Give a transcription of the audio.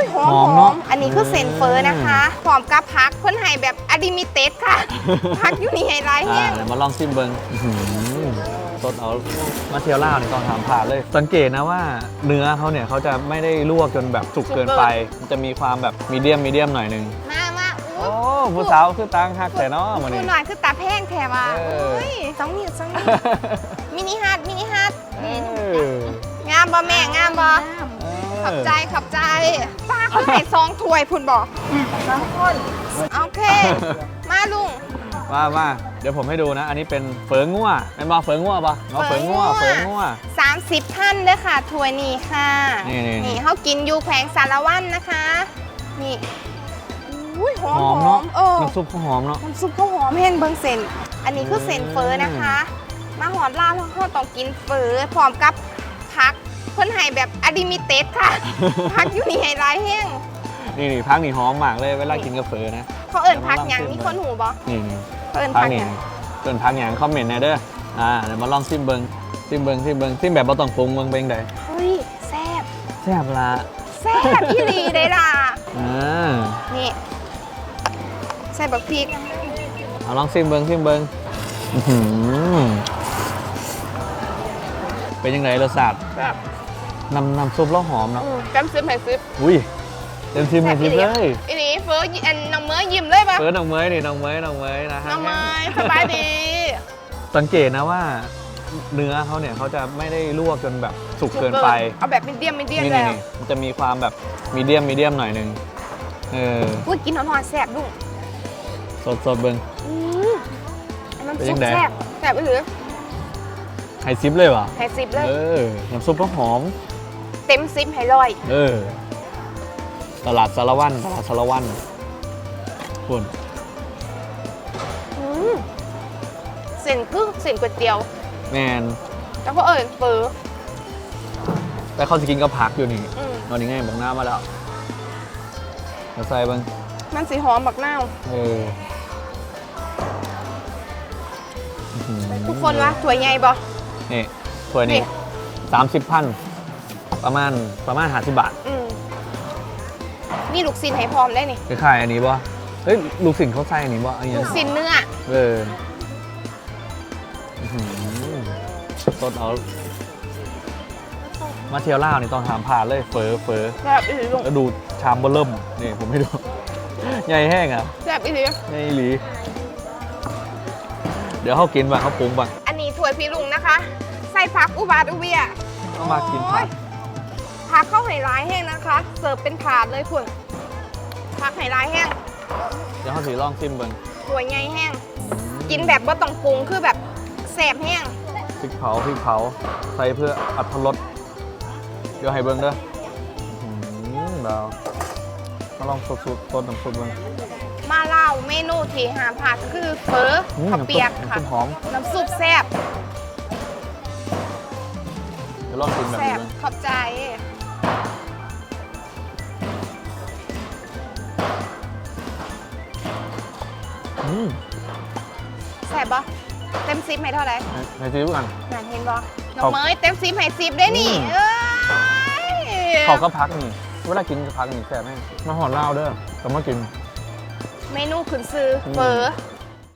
อุ้ยหอมหหออมมเนอะอันนี้คือเซนเฟอร์นะคะหอมกับพักเพิ่นให้แบบอะดิมิเต็ดค่ะ พักอยู่นี่ไฮไลท์อ่าแห้ง เดี๋ยวมาลองซิมเบิงอื้อหือสดเอามาเทียวล่าวนี่ต้องถามผ่านเลย สังเกตนะว่าเนื้อเขาเนี่ยเขาจะไม่ได้ลวกจนแบบสุกเกินไป มันจะมีความแบบมีเดียมมีเดียมหน่อยหนึง มามาอุ้โอ้ยผู้สาวคือตังฮักแต่เนาะมันดูนี่หน่อยคือตาแพงแถว่ะเออเฮ้ยสองนิ้วสองนิ้วมินิฮาร์ดมินิฮาร์ดเอนี่องามบ่แม่งามบ่ข อบใจขอบใจป้าเขาให้ซองถ้วยพุ่นบอกสองคนโอเค มาลุง ว่าว่าเดี๋ยวผมให้ดูนะ อันนี้เป็นเฝองัวเป็นบอเฝองัวปะเนาะเฝองัวเฝเฝอองังัวว30ท่านเด้อค่ะถ้วยนี้ค่ะ นี่นี่ นี่เขากินอยู่แขวงสารวันนะคะ นี่อุ้ยหอหมอมหอเนาะมเออน้ำซุปเขาหอมเนาะน้ำซุปเขาหอมแห้งเบิงเซนอันนี้คือเซนเฟอร์นะคะ มาหอดลาวเขาต้องกินเฟอร์พร้อมกับพัก เพิ่นให้แบบอะดิมิเต็ดค่ะ พักอยู่นี่ไฮไลท์แห้งนี่นี่พักนี่หอมมากเลยเวลากินกาแฟนะ เขาเอิ่นพักหยังมีคนหูบ่นี่นี่เขาเอิ่นพักพักหนี่ยังเกินพักอย่างคอมเมนต์แหนะเด้ออ่าเดี๋ยวมาลองซิมเบิงซิมเบิงซิมเบิงซิมแบบบ่ต้องปรุงเบิงเป็นไงเฮ้ยแซ่บแซ่บละแซ่บอีหลีเลยล่ะอ่านี่ใส่บักพริกเอาลองซิมเบิงซิมเบิงอื้อหือ เป็นยังไงรสชาติแบบน้ำน้ำซุปแล้วหอมเนาะจำซื้อให้ซื้ออุ้ยเต็มทีมเต็มทีมเลยอีหลีเฟอร์อันน้องเมย์ยิ้มเลยปะเฟิร์สน้องเมยนี่น้องเมยน้องเมยนะฮะน้องเมย์สบายดี สังเกตนะว่า เนื้อเขาเนี่ยเขาจะไม่ได้ลวกจนแบบสุกเกินไป เอาแบบมีเดียมมีเดียมนี่แล้นี่วนี่มันจะมีความแบบมีเดียมมีเดียมหน่อยหนึงเอออุ้ยกินหอนๆแซ่บดุสดสดเบิงอืมอันน้ำเป็นซุยัปงไงแซ่บแซ่บไปหรือ ไฮซิปเลยวะให้ซิปเลย เออ น้ำซุปก็หอม เต็มซิปให้ร้อย เออ ตลาดสารวันตลาดสารวันคุณอืมเส้นคือเส้นก๋วยเตี๋ยว แมนแล้วก็เอ่ยเฟอร์แต่เขาจะกินก็พักอยู่นี่อืมนอนยังไงบอกหน้ามาแล้วเดี๋ยวใส่เบิงมันสีหอมบักนาว เอออื้อหือทุกคนวะถั่วยใหญ่บ่ นี่ถ้วยนี่นี้สามสิบพันประมาณประมาณห้าสิบบาทอืมนี่ลูกซินให้พร้อมได้นี่คล้ายๆอันนี้ป่ะเฮ้ยลูกศิษย์เขาใส่อันนี้ป่ะอันนี้ลูกซินเนื้อเอออื้อหือสดเอามาเที่ยวล่าวนี่ต้องถามผ่านเลยเฟอเฟอแซ่บอีหลีลุงแล้วดูชามเบอร์เริ่มนี่ผมให้ดู ใหญ่แห้งอะแซ่บอีหลีใหญ่อีหลี เดี๋ยวเขากินป่ะเขาปรุงป่ะอันนี้ถั่ วยพี่ลุงนะคะ ใส่ผักอุบาทอุเวียเขามากินผักผักเข้าไฮไลท์แห้งนะคะ เสิร์ฟเป็นถาดเลยคุณผักไฮไลท์แห้งเดี๋ยวเขาสีลองซิมเบิ้งถั่วยใหญ่แห้ง กินแบบบ่ต้องปรุงคือแบบแซ่บแห้งพริกเผาพริกเผาใส่เพื่ออัตรสเดี๋ยวให้เบิ้งเด้ออื้อหือดาวมาลองสดๆสดน้ำซุปเบิ้ง มาเล่าเมนูที่หามผักคือเฟออืมข้าวน้ำซุปเปียกค่ะ น้ำซุปหอม น้ำซุปแซ่บเดี๋ยวลองกินแบบแซ่นี้บเบิ้งขอบใจ อืมแซ่บปะเต็มซิปให้เท่าไหร่ให้ซิมกัน นั่นเห็นปะน้อขอบงเมยเต็มซิปให้ซิปได้นี่อืม เอ้ยเขาก็พักนี่ เวลากินก็พักนี่แซ่บแม่งมาหอนเหล้าเด้อแต่มากิน เมนูขุนซืออมเฟอ